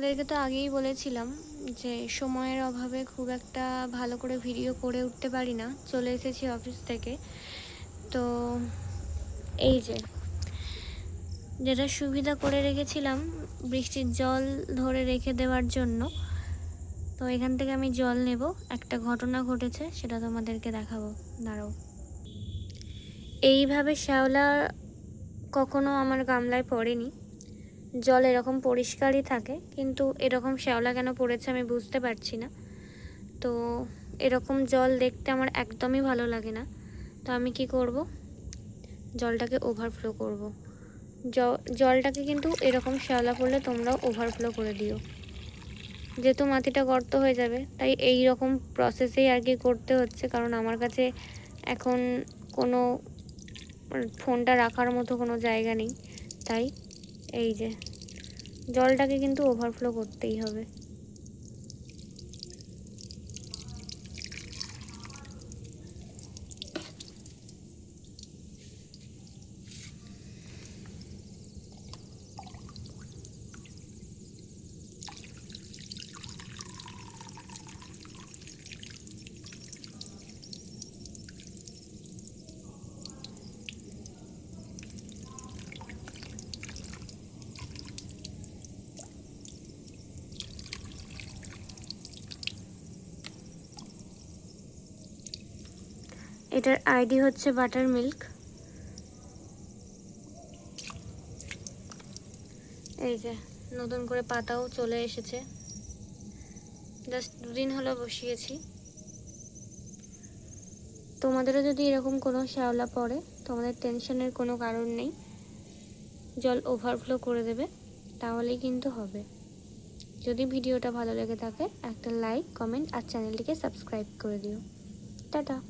তোমাদেরকে তো আগেই বলেছিলাম যে সময়ের অভাবে খুব একটা ভালো করে ভিডিও করে উঠতে পারি না। চলে এসেছি অফিস থেকে। তো এই যে, যেটা সুবিধা করে রেখেছিলাম বৃষ্টির জল ধরে রেখে দেওয়ার জন্য। তো এখান থেকে আমি জল নেব। একটা ঘটনা ঘটেছে, সেটা তোমাদেরকে দেখাবো। দাঁড়াও। এইভাবে শ্যাওলা কখনো আমার গামলায় পড়েনি। জল এরকম পরিষ্কারই থাকে, কিন্তু এরকম শ্যাওলা কেন পড়েছে আমি বুঝতে পারছি না। তো এরকম জল দেখতে আমার একদমই ভালো লাগে না। তো আমি কি করব? জলটাকে ওভারফ্লো করব। জলটাকে কিন্তু এরকম শ্যাওলা পড়লে তোমরাও ওভারফ্লো করে দিও। যেহেতু মাটিটা গর্ত হয়ে যাবে, তাই এই রকম প্রসেসেই আর কি করতে হচ্ছে, কারণ আমার কাছে এখন কোনো ফোনটা রাখার মতো কোনো জায়গা নেই। তাই এই যে জলটাকে কিন্তু ওভারফ্লো করতেই হবে। এটার আইডি হচ্ছে বাটার মিল্ক। এই যে, নতুন করে পাতাও চলে এসেছে। জাস্ট দুদিন হলো বসিয়েছি। তোমাদেরও যদি এরকম কোনো শ্যাওলা পড়ে, তোমাদের টেনশনের কোনো কারণ নেই। জল ওভারফ্লো করে দেবে, তাহলেই কিন্তু হবে। যদি ভিডিওটা ভালো লেগে থাকে, একটা লাইক কমেন্ট আর চ্যানেলটিকে সাবস্ক্রাইব করে দিও। টাটা।